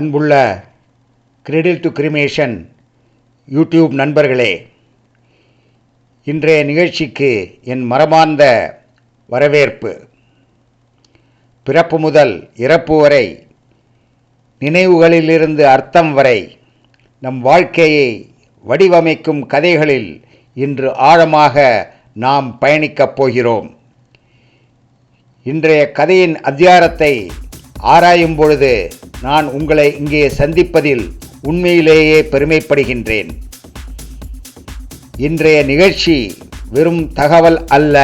அன்புள்ள கிரெடில் to cremation YouTube நண்பர்களே இன்றைய நிகழ்ச்சிக்கு என் மரமார்ந்த வரவேற்பு. பிறப்பு முதல் இறப்பு வரை நினைவுகளிலிருந்து அர்த்தம் வரை நம் வாழ்க்கையை வடிவமைக்கும் கதைகளில் இன்று ஆழமாக நாம் பயணிக்கப் போகிறோம். இன்றைய கதையின் அத்தியாரத்தை ஆராயும் பொழுது நான் உங்களை இங்கே சந்திப்பதில் உண்மையிலேயே பெருமைப்படுகின்றேன். இன்றைய நிகழ்ச்சி வெறும் தகவல் அல்ல.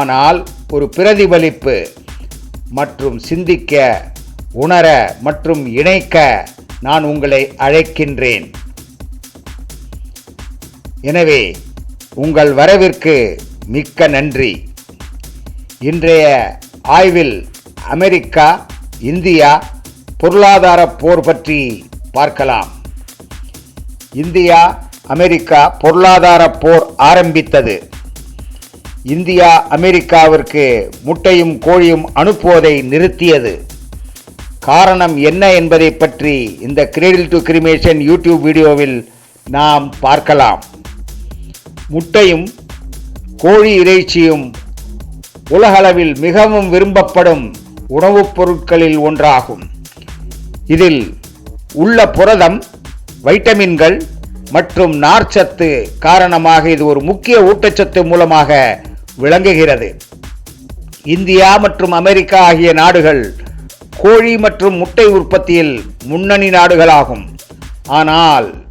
ஆனால் ஒரு பிரதிபலிப்பு மற்றும் சிந்திக்க உணர மற்றும் இணைக்க நான் உங்களை அழைக்கின்றேன். எனவே உங்கள் வரவிற்கு மிக்க நன்றி. இன்றைய ஆய்வில் அமெரிக்கா இந்தியா பொருளாதார போர் பற்றி பார்க்கலாம். இந்தியா அமெரிக்கா பொருளாதார போர் ஆரம்பித்தது. இந்தியா அமெரிக்காவிற்கு முட்டையும் கோழியும் அனுப்புவதை நிறுத்தியது. காரணம் என்ன என்பதை பற்றி இந்த கிரெடில் டு கிரிமேஷன் யூடியூப் வீடியோவில் நாம் பார்க்கலாம். முட்டையும் கோழி இறைச்சியும் உலகளவில் மிகவும் விரும்பப்படும் உணவுப் பொருட்களில் ஒன்றாகும். இதில் உள்ள புரதம் வைட்டமின்கள் மற்றும் நார்ச்சத்து காரணமாக இது ஒரு முக்கிய ஊட்டச்சத்து மூலமாக விளங்குகிறது. இந்தியா மற்றும் அமெரிக்கா ஆகிய நாடுகள் கோழி மற்றும் முட்டை உற்பத்தியில் முன்னணி நாடுகளாகும். ஆனால்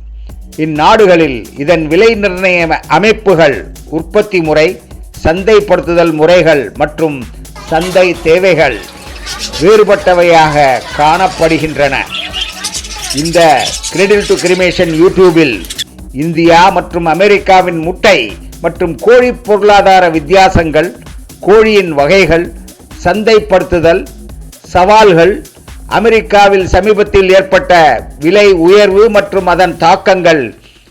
இந்நாடுகளில் இதன் விலை நிர்ணய அமைப்புகள் உற்பத்தி முறை சந்தைப்படுத்துதல் முறைகள் மற்றும் சந்தை தேவைகள் வேறுபட்டவையாக காணப்படுகின்றன. இந்த கிரெடில் டு கிரிமேஷன் யூடியூபில் இந்தியா மற்றும் அமெரிக்காவின் முட்டை மற்றும் கோழி பொருளாதார வித்தியாசங்கள் கோழியின் வகைகள் சந்தைப்படுத்துதல் சவால்கள் அமெரிக்காவில் சமீபத்தில் ஏற்பட்ட விலை உயர்வு மற்றும் அதன் தாக்கங்கள்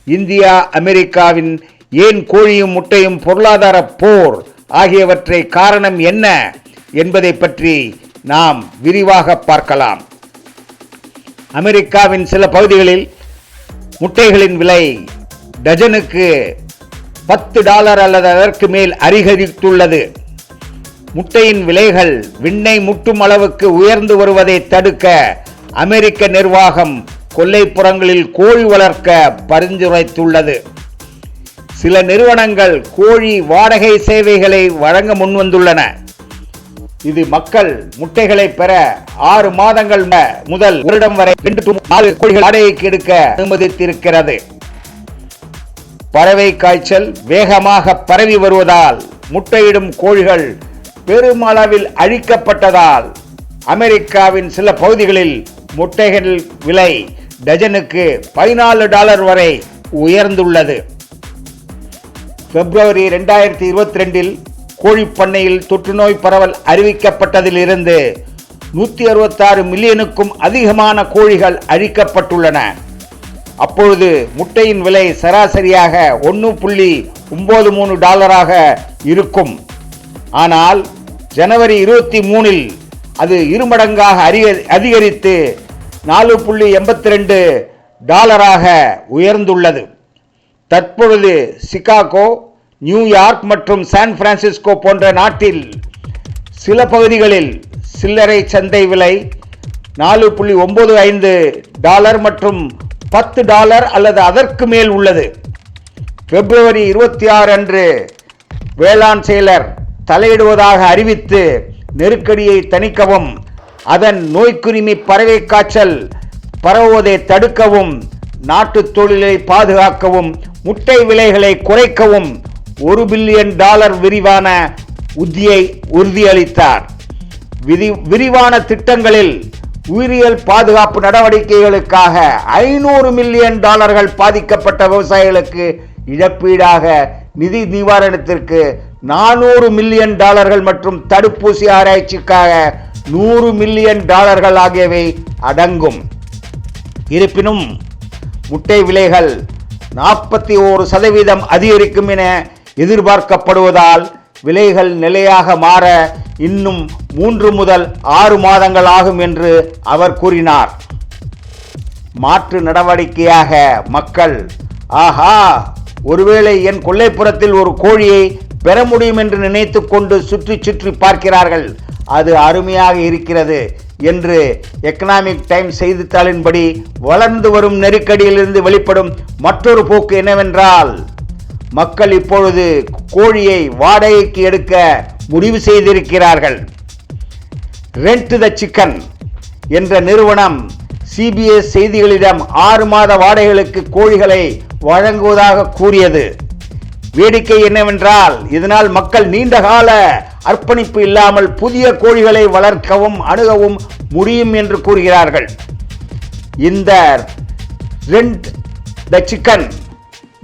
இந்தியா அமெரிக்காவின் ஏன் கோழியும் முட்டையும் பொருளாதார போர் ஆகியவற்றை காரணம் என்ன என்பதை பற்றி நாம் விரிவாக பார்க்கலாம். அமெரிக்காவின் சில பகுதிகளில் முட்டைகளின் விலை டஜனுக்கு பத்து டாலர் அல்லது அதற்கு மேல் அதிகரித்துள்ளது. முட்டையின் விலைகள் விண்ணை முட்டும் அளவுக்கு உயர்ந்து வருவதை தடுக்க அமெரிக்க நிர்வாகம் கொல்லைப்புறங்களில் கோழி வளர்க்க பரிந்துரைத்துள்ளது. சில நிறுவனங்கள் கோழி வாடகை சேவைகளை வழங்க முன்வந்துள்ளன. இது மக்கள் முட்டைகளை பெற ஆறு மாதங்கள் முதல் வருடம் வரை ரெண்டு நாலு கோழிகள் வாடகைக்கு எடுக்க அனுமதித்திருக்கிறது. பறவை காய்ச்சல் வேகமாக பரவி வருவதால் முட்டையிடும் கோழிகள் பெருமளவில் அழிக்கப்பட்டதால் அமெரிக்காவின் சில பகுதிகளில் முட்டைகள் விலை டஜனுக்கு பதினாலு டாலர் வரை உயர்ந்துள்ளது. பிப்ரவரி ரெண்டாயிரத்தி இருபத்தி ரெண்டில் கோழிப்பண்ணையில் தொற்றுநோய் பரவல் அறிவிக்கப்பட்டதிலிருந்து நூற்றி அறுபத்தாறு மில்லியனுக்கும் அதிகமான கோழிகள் அழிக்கப்பட்டுள்ளன. அப்பொழுது முட்டையின் விலை சராசரியாக ஒன்று புள்ளி ஒம்பது மூணு டாலராக இருக்கும். ஆனால் ஜனவரி இருபத்தி மூணில் அது இருமடங்காக அதிக- அதிகரித்து நாலு புள்ளி எண்பத்தி ரெண்டு டாலராக உயர்ந்துள்ளது. தற்பொழுது சிகாகோ நியூயார்க் மற்றும் சான் பிரான்சிஸ்கோ போன்ற நாட்டில் சில பகுதிகளில் சில்லறை சந்தை விலை நாலு புள்ளி ஒன்பது ஐந்து டாலர் மற்றும் பத்து டாலர் அல்லது அதற்கு மேல் உள்ளது. பிப்ரவரி இருபத்தி ஆறு அன்று வேளாண் செயலர் தலையிடுவதாக அறிவித்து நெருக்கடியை தணிக்கவும் அதன் நோய்க்குரிமி பறவை காய்ச்சல் பரவுவதை தடுக்கவும் நாட்டுத் தொழிலை பாதுகாக்கவும் முட்டை விலைகளை குறைக்கவும் ஒரு பில்லியன் டாலர் விரிவான உத்தியை உறுதியளித்தார். விதி விரிவான திட்டங்களில் உயிரியல் பாதுகாப்பு நடவடிக்கைகளுக்காக ஐநூறு மில்லியன் டாலர்கள் பாதிக்கப்பட்ட விவசாயிகளுக்கு இழப்பீடாக நிதி நிவாரணத்திற்கு நானூறு மில்லியன் டாலர்கள் மற்றும் தடுப்பூசி ஆராய்ச்சிக்காக நூறு மில்லியன் டாலர்கள் ஆகியவை அடங்கும். இருப்பினும் முட்டை விலைகள் நாற்பத்தி ஓரு சதவீதம் அதிகரிக்கும் என எதிர்பார்க்கப்படுவதால் விலைகள் நிலையாக மாற இன்னும் மூன்று முதல் ஆறு மாதங்கள் ஆகும் என்று அவர் கூறினார். மாற்று நடவடிக்கையாக மக்கள் ஆஹா ஒருவேளை என் கொள்ளைப்புறத்தில் ஒரு கோழியை பெற முடியும் என்று நினைத்து கொண்டு சுற்றி சுற்றி பார்க்கிறார்கள். அது அருமையாக இருக்கிறது என்று எக்கனாமிக் டைம்ஸ் செய்தித்தாளின்படி வளர்ந்து வரும் நெருக்கடியிலிருந்து வெளிப்படும் மற்றொரு போக்கு என்னவென்றால் மக்கள் இப்பொழுது கோழியை வாடகைக்கு எடுக்க முடிவு செய்திருக்கிறார்கள். ரெண்ட் த சிக்கன் என்ற நிறுவனம் சிபிஎஸ் செய்திகளிடம் ஆறு மாத வாடகைகளுக்கு கோழிகளை வழங்குவதாக கூறியது. வேடிக்கை என்னவென்றால் இதனால் மக்கள் நீண்டகால அர்ப்பணிப்பு இல்லாமல் புதிய கோழிகளை வளர்க்கவும் அணுகவும் முடியும் என்று கூறுகிறார்கள். இந்த ரெண்ட் த சிக்கன்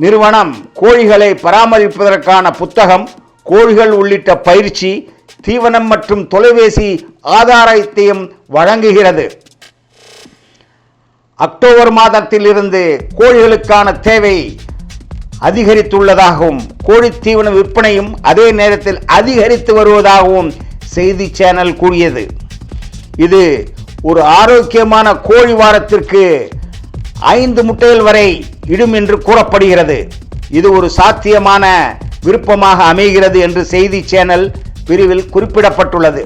நிறுவனம் கோழிகளை பராமரிப்பதற்கான புத்தகம் கோழிகள் உள்ளிட்ட பயிற்சி தீவனம் மற்றும் தொலைபேசி ஆதாரத்தையும் வழங்குகிறது. அக்டோபர் மாதத்திலிருந்து கோழிகளுக்கான தேவை அதிகரித்துள்ளதாகவும் கோழி தீவன விற்பனையும் அதே நேரத்தில் அதிகரித்து வருவதாகவும் செய்தி சேனல் கூறியது. இது ஒரு ஆரோக்கியமான கோழி வாரத்திற்கு ஐந்து முட்டைகள் வரை இடும் என்று கூறப்படுகிறது. இது ஒரு சாத்தியமான விருப்பமாக அமைகிறது என்று செய்தி சேனல் பிரிவில் குறிப்பிடப்பட்டுள்ளது.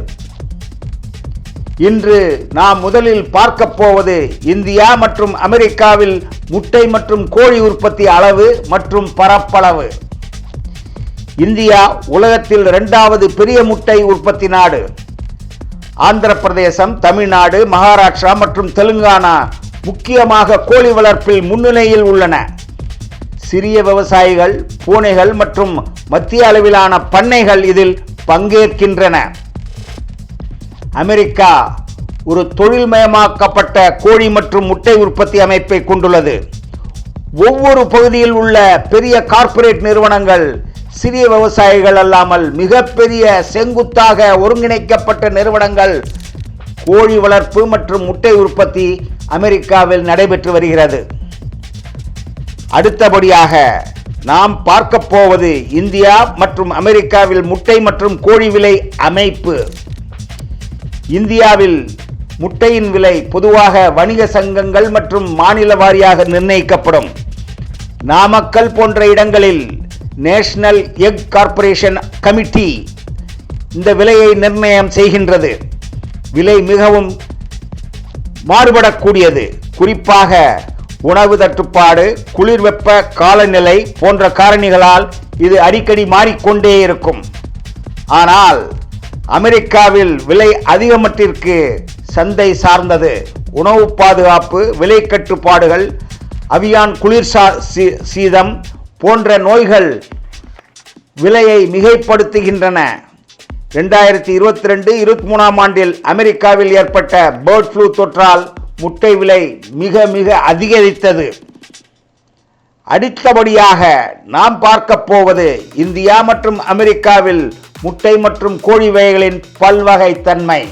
இன்று நாம் முதலில் பார்க்க போவது இந்தியா மற்றும் அமெரிக்காவில் முட்டை மற்றும் கோழி உற்பத்தி அளவு மற்றும் பரப்பளவு. இந்தியா உலகத்தில் இரண்டாவது பெரிய முட்டை உற்பத்தி நாடு. ஆந்திர பிரதேசம் தமிழ்நாடு மகாராஷ்டிரா மற்றும் தெலுங்கானா முக்கியமாக கோழி வளர்ப்பில் முன்னிலையில் உள்ளன. சிறிய விவசாயிகள் பூனைகள் மற்றும் மத்திய அளவிலான பண்ணைகள் இதில் பங்கேற்கின்றன. அமெரிக்கா ஒரு தொழில்மயமாக்கப்பட்ட கோழி மற்றும் முட்டை உற்பத்தி அமைப்பை கொண்டுள்ளது. ஒவ்வொரு பகுதியில் உள்ள பெரிய கார்ப்பரேட் நிறுவனங்கள் சிறிய விவசாயிகள் அல்லாமல் மிகப்பெரிய செங்குத்தாக ஒருங்கிணைக்கப்பட்ட நிறுவனங்கள் கோழி வளர்ப்பு மற்றும் முட்டை உற்பத்தி அமெரிக்காவில் நடைபெற்று வருகிறது. அடுத்தபடியாக நாம் பார்க்க போவது இந்தியா மற்றும் அமெரிக்காவில் முட்டை மற்றும் கோழி விலை அமைப்பு. இந்தியாவில் முட்டையின் விலை பொதுவாக வணிக சங்கங்கள் மற்றும் மாநில வாரியாக நிர்ணயிக்கப்படும். நாமக்கல் போன்ற இடங்களில் நேஷனல் எக் கார்ப்பரேஷன் கமிட்டி இந்த விலையை நிர்ணயம் செய்கின்றது. விலை மிகவும் மாறுபடக்கூடியது. குறிப்பாக உணவு தட்டுப்பாடு குளிர் வெப்ப காலநிலை போன்ற காரணிகளால் இது அடிக்கடி மாறிக்கொண்டே இருக்கும். ஆனால் அமெரிக்காவில் விலை அதிகமட்டிற்கு சந்தை சார்ந்தது. உணவு பாதுகாப்பு விலை கட்டுப்பாடுகள் அவியான் குளிர் சீ- சீதம் போன்ற நோய்கள் விலையை மிகைப்படுத்துகின்றன. ரெண்டாயிரத்தி இருபத்தி ரெண்டு இருபத்தி மூணாம் ஆண்டில் அமெரிக்காவில் ஏற்பட்ட பேர்ட் ஃப்ளூ தொற்றால் முட்டை விலை மிக மிக அதிகரித்தது. அடுத்தபடியாக நாம் பார்க்க போவது இந்தியா மற்றும் அமெரிக்காவில் முட்டை மற்றும் கோழி வகைகளின் பல்வகை தன்மை.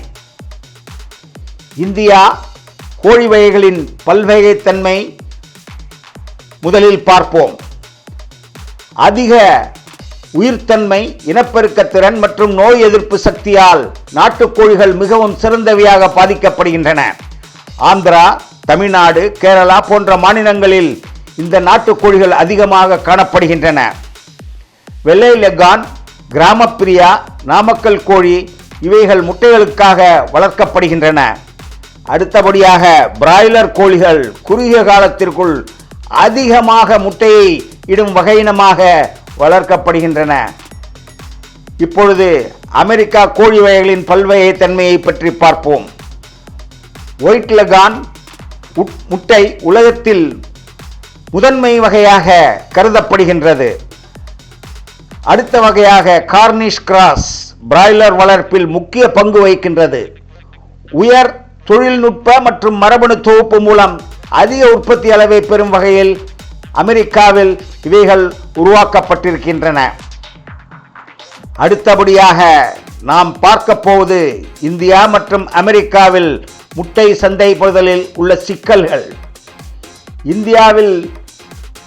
இந்தியா கோழி வகைகளின் பல்வகைத்தன்மை முதலில் பார்ப்போம். அதிக உயிர்த்தன்மை இனப்பெருக்கத்திறன் மற்றும் நோய் எதிர்ப்பு சக்தியால் நாட்டுக்கோழிகள் மிகவும் சிறந்தவையாக பாதிக்கப்படுகின்றன. ஆந்திரா தமிழ்நாடு கேரளா போன்ற மாநிலங்களில் இந்த நாட்டுக்கோழிகள் அதிகமாக காணப்படுகின்றன. வெள்ளை லெக்கான் கிராமப்பிரியா நாமக்கல் கோழி இவைகள் முட்டைகளுக்காக வளர்க்கப்படுகின்றன. அடுத்தபடியாக பிராய்லர் கோழிகள் குறுகிய காலத்திற்குள் அதிகமாக முட்டையை இடும் வகையினமாக வளர்க்கப்படுகின்றன. இப்பொழுது அமெரிக்கா கோழி வகைகளின் பல்வகை தன்மையை பற்றி பார்ப்போம். ஒயிட் லகான் முட்டை உலகத்தில் முதன்மை வகையாக கருதப்படுகின்றது. அடுத்த வகையாக கார்னிஷ் கிராஸ் பிராய்லர் வளர்ப்பில் முக்கிய பங்கு வகிக்கின்றது. உயர் தொழில்நுட்ப மற்றும் மரபணு தொகுப்பு மூலம் அதிக உற்பத்தி அளவை பெறும் வகையில் அமெரிக்காவில் இவைகள் உருவாக்கப்பட்டிருக்கின்றன. அடுத்தபடியாக நாம் பார்க்க போவது இந்தியா மற்றும் அமெரிக்காவில் முட்டை சந்தைப்படுதலில் உள்ள சிக்கல்கள். இந்தியாவில்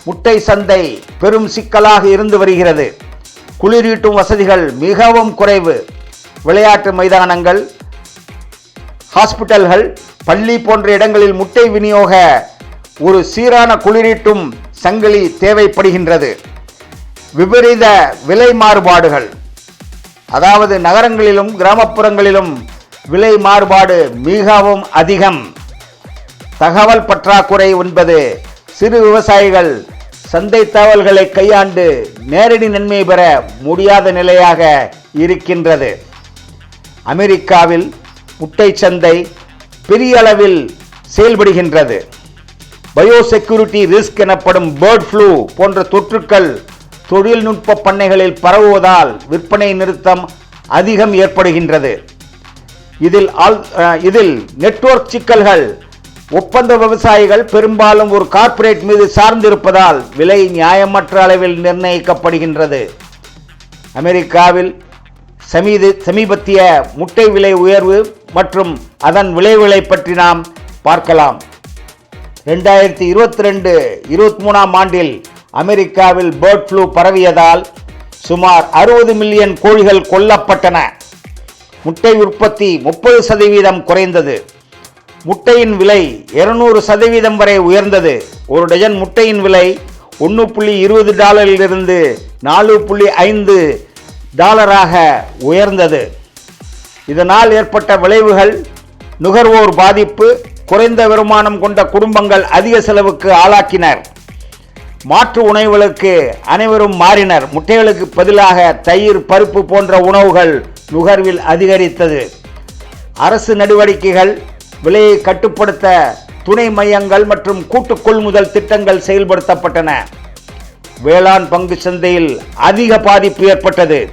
முட்டை சந்தை பெரும் சிக்கலாக இருந்து வருகிறது. குளிரூட்டும் வசதிகள் மிகவும் குறைவு. விளையாட்டு மைதானங்கள் ஹாஸ்பிட்டல்கள் பள்ளி போன்ற இடங்களில் முட்டை விநியோக ஒரு சீரான குளிரீட்டும் சங்கிலி தேவைப்படுகின்றது. விபரீத விலை மாறுபாடுகள். அதாவது நகரங்களிலும் கிராமப்புறங்களிலும் விலை மாறுபாடு மிகவும் அதிகம். தகவல் பற்றாக்குறை என்பது சிறு விவசாயிகள் சந்தை தகவல்களை கையாண்டு நேரடி நன்மை பெற முடியாத நிலையாக இருக்கின்றது. அமெரிக்காவில் முட்டை சந்தை பெரிய அளவில் செயல்படுகின்றது. பயோசெக்யூரிட்டி ரிஸ்க் எனப்படும் பேர்ட் ஃப்ளூ போன்ற தொற்றுக்கள் தொழில்நுட்ப பண்ணைகளில் பரவுவதால் விற்பனை நிறுத்தம் அதிகம் ஏற்படுகின்றது. இதில் ஆல்- இதில் நெட்வொர்க் சிக்கல்கள். ஒப்பந்த விவசாயிகள் பெரும்பாலும் ஒரு கார்ப்பரேட் மீது சார்ந்திருப்பதால் விலை நியாயமற்ற அளவில் நிர்ணயிக்கப்படுகின்றது. அமெரிக்காவில் சமீது சமீபத்திய முட்டை விலை உயர்வு மற்றும் அதன் விளைவுகளை பற்றி நாம் பார்க்கலாம். ரெண்டாயிரத்தி இருபத்தி ரெண்டு இருபத்தி மூணாம் ஆண்டில் அமெரிக்காவில் பேர்ட் ஃப்ளூ பரவியதால் சுமார் அறுபது மில்லியன் கோழிகள் கொல்லப்பட்டன. முட்டை உற்பத்தி முப்பது சதவீதம் குறைந்தது. முட்டையின் விலை இருநூறு சதவீதம் வரை உயர்ந்தது. ஒரு டஜன் முட்டையின் விலை ஒன்று புள்ளி இருபது டாலரிலிருந்து நாலு புள்ளி ஐந்து டாலராக உயர்ந்தது. இதனால் ஏற்பட்ட விளைவுகள் நுகர்வோர் பாதிப்பு குறைந்த வருமானம் கொண்ட குடும்பங்கள் அதிக செலவுக்கு ஆளாக்கினர். மாற்று உணவுகளுக்கு அனைவரும் மாறினர். முட்டைகளுக்கு பதிலாக தயிர் பருப்பு போன்ற உணவுகள் நுகர்வில் அதிகரித்தது. அரசு நடவடிக்கைகள் விலையை கட்டுப்படுத்த துணை மையங்கள் மற்றும் கூட்டு கொள்முதல் திட்டங்கள் செயல்படுத்தப்பட்டன. வேளாண் பங்கு சந்தையில் அதிக பாதிப்பு ஏற்பட்டது.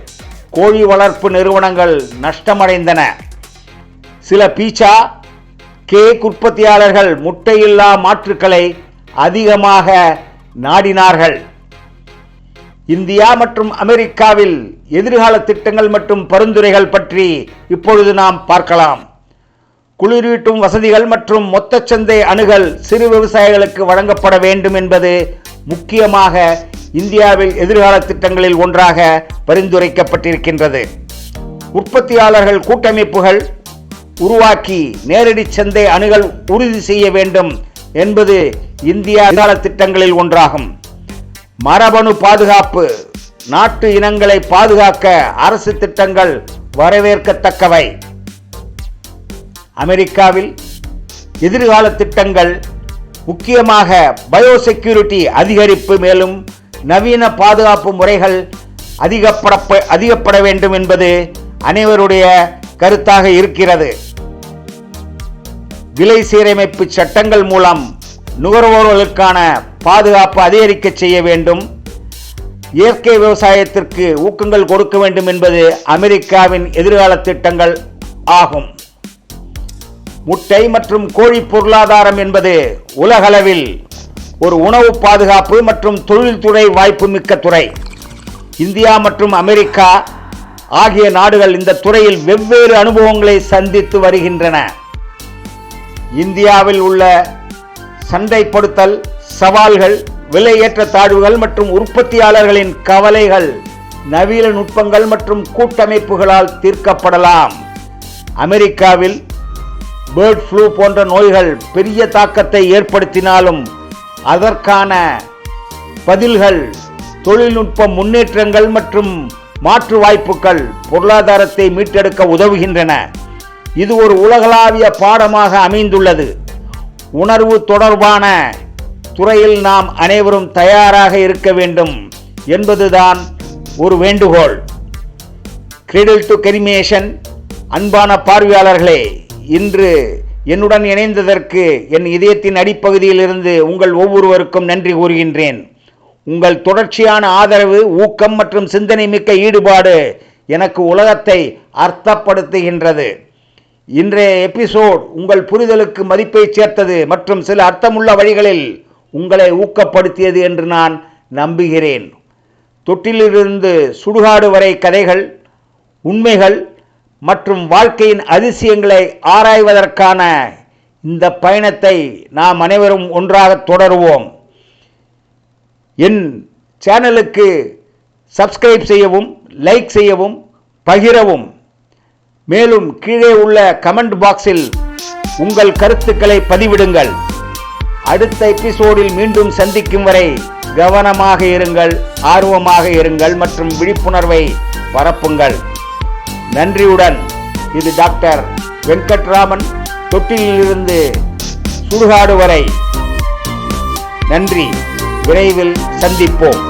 கோழி வளர்ப்பு நிறுவனங்கள் நஷ்டமடைந்தன. சில பீச்சா கேக் உற்பத்தியாளர்கள் முட்டையில்லா மாற்றுக்களை அதிகமாக நாடினார்கள். இந்தியா மற்றும் அமெரிக்காவில் எதிர்கால திட்டங்கள் மற்றும் பரிந்துரைகள் பற்றி இப்பொழுது நாம் பார்க்கலாம். குளிரூட்டும் வசதிகள் மற்றும் மொத்த சந்தை அணுகல் சிறு விவசாயிகளுக்கு வழங்கப்பட வேண்டும் என்பது முக்கியமாக இந்தியாவில் எதிர்கால திட்டங்களில் ஒன்றாக பரிந்துரைக்கப்பட்டிருக்கின்றது. உற்பத்தியாளர்கள் கூட்டமைப்புகள் உருவாக்கி நேரடி சந்தை அணுகல் உறுதி செய்ய வேண்டும் என்பது இந்தியா எதிர்கால திட்டங்களில் ஒன்றாகும். மரபணு பாதுகாப்பு நாட்டு இனங்களை பாதுகாக்க அரசு திட்டங்கள் வரவேற்கத்தக்கவை. அமெரிக்காவில் எதிர்கால திட்டங்கள் முக்கியமாக பயோசெக்யூரிட்டி அதிகரிப்பு மேலும் நவீன பாதுகாப்பு முறைகள் அதிகப்பட அதிகப்பட வேண்டும் என்பது அனைவருடைய கருத்தாக இருக்கிறது. விலை சீரமைப்பு சட்டங்கள் மூலம் நுகர்வோர்களுக்கான பாதுகாப்பு அதிகரிக்க செய்ய வேண்டும். இயற்கை விவசாயத்திற்கு ஊக்கங்கள் கொடுக்க வேண்டும் என்பது அமெரிக்காவின் எதிர்கால திட்டங்கள் ஆகும். முட்டை மற்றும் கோழி பொருளாதாரம் என்பது உலகளவில் ஒரு உணவு பாதுகாப்பு மற்றும் தொழில்துறை வாய்ப்பு மிக்க துறை. இந்தியா மற்றும் அமெரிக்கா ஆகிய நாடுகள் இந்த துறையில் வெவ்வேறு அனுபவங்களை சந்தித்து வருகின்றன. இந்தியாவில் உள்ள சந்தைப்படுத்தல் சவால்கள் விலையேற்ற தாழ்வுகள் மற்றும் உற்பத்தியாளர்களின் கவலைகள் நவீன நுட்பங்கள் மற்றும் கூட்டமைப்புகளால் தீர்க்கப்படலாம். அமெரிக்காவில் பேர்ட் ஃப்ளூ போன்ற நோய்கள் பெரிய தாக்கத்தை ஏற்படுத்தினாலும் அதற்கான பதில்கள் தொழில்நுட்ப முன்னேற்றங்கள் மற்றும் மாற்று வாய்ப்புகள் பொருளாதாரத்தை மீட்டெடுக்க உதவுகின்றன. இது ஒரு உலகளாவிய பாடமாக அமைந்துள்ளது. உணர்வு தொடர்பான துறையில் நாம் அனைவரும் தயாராக இருக்க வேண்டும் என்பதுதான் ஒரு வேண்டுகோள். கிரிடில் டு கெரிமேஷன் அன்பான பார்வையாளர்களே இன்று என்னுடன் இணைந்ததற்கு என் இதயத்தின் அடிப்பகுதியிலிருந்து உங்கள் ஒவ்வொருவருக்கும் நன்றி கூறுகின்றேன். உங்கள் தொடர்ச்சியான ஆதரவு ஊக்கம் மற்றும் சிந்தனை மிக்க ஈடுபாடு எனக்கு உலகத்தை அர்த்தப்படுத்துகின்றது. இன்றைய எபிசோட் உங்கள் புரிதலுக்கு மதிப்பை சேர்த்தது மற்றும் சில அர்த்தமுள்ள வழிகளில் உங்களை ஊக்கப்படுத்தியது என்று நான் நம்புகிறேன். தொட்டிலிருந்து சுடுகாடு வரை கதைகள் உண்மைகள் மற்றும் வாழ்க்கையின் அதிசயங்களை ஆராய்வதற்கான இந்த பயணத்தை நாம் அனைவரும் ஒன்றாக தொடருவோம். என் சேனலுக்கு சப்ஸ்கிரைப் செய்யவும் லைக் செய்யவும் பகிரவும். மேலும் கீழே உள்ள கமெண்ட் பாக்ஸில் உங்கள் கருத்துக்களை பதிவிடுங்கள். அடுத்த எபிசோடில் மீண்டும் சந்திக்கும் வரை கவனமாக இருங்கள் ஆர்வமாக இருங்கள் மற்றும் விழிப்புணர்வை பரப்புங்கள். நன்றியுடன் இது டாக்டர் வெங்கட்ராமன் தொட்டிலிருந்து சுடுகாடு வரை. நன்றி விரைவில் சந்திப்போம்.